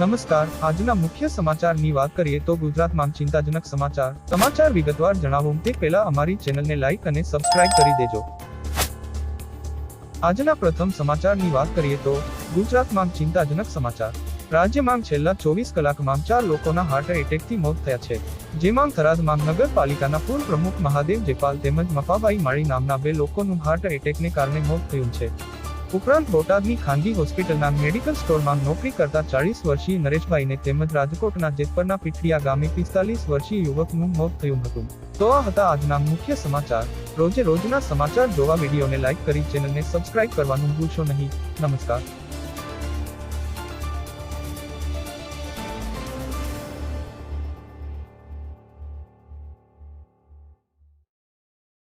નમસ્કાર, આજના મુખ્ય સમાચારની વાત કરીએ તો ગુજરાતમાં ચિંતાજનક સમાચાર. સમાચાર વિગતવાર જણાવો. તે પહેલા અમારી ચેનલને લાઈક અને સબસ્ક્રાઇબ કરી દેજો. આજના પ્રથમ સમાચારની વાત કરીએ તો ગુજરાતમાં ચિંતાજનક સમાચાર. રાજ્યમાં છેલ્લા ચોવીસ કલાકમાં ચાર લોકોના હાર્ટ એટેકથી મોત થયા છે. જેમાં થરાદમાં નગરપાલિકાના પૂર્વ પ્રમુખ મહાદેવ જેપાલ તેમજ મફાબાઈ માળી નામના બે લોકોનું હાર્ટ એટેકને કારણે મોત થયું છે. ઉપરાંત બોટાદની ખાનગી હોસ્પિટલના મેડિકલ સ્ટોરમાં નોકરી કરતા ચાળીસ વર્ષીય નરેશભાઈને તેમજ રાજકોટના જેતપરના પીઠડિયા ગામે પિસ્તાલીસ વર્ષીય યુવકનું મોત થયું હતું. તો આ હતા આજના મુખ્ય સમાચાર. રોજે રોજના સમાચાર જોવા વિડીયોને લાઇક કરી ચેનલને સબસ્ક્રાઇબ કરવાનું ભૂલશો નહીં. નમસ્કાર.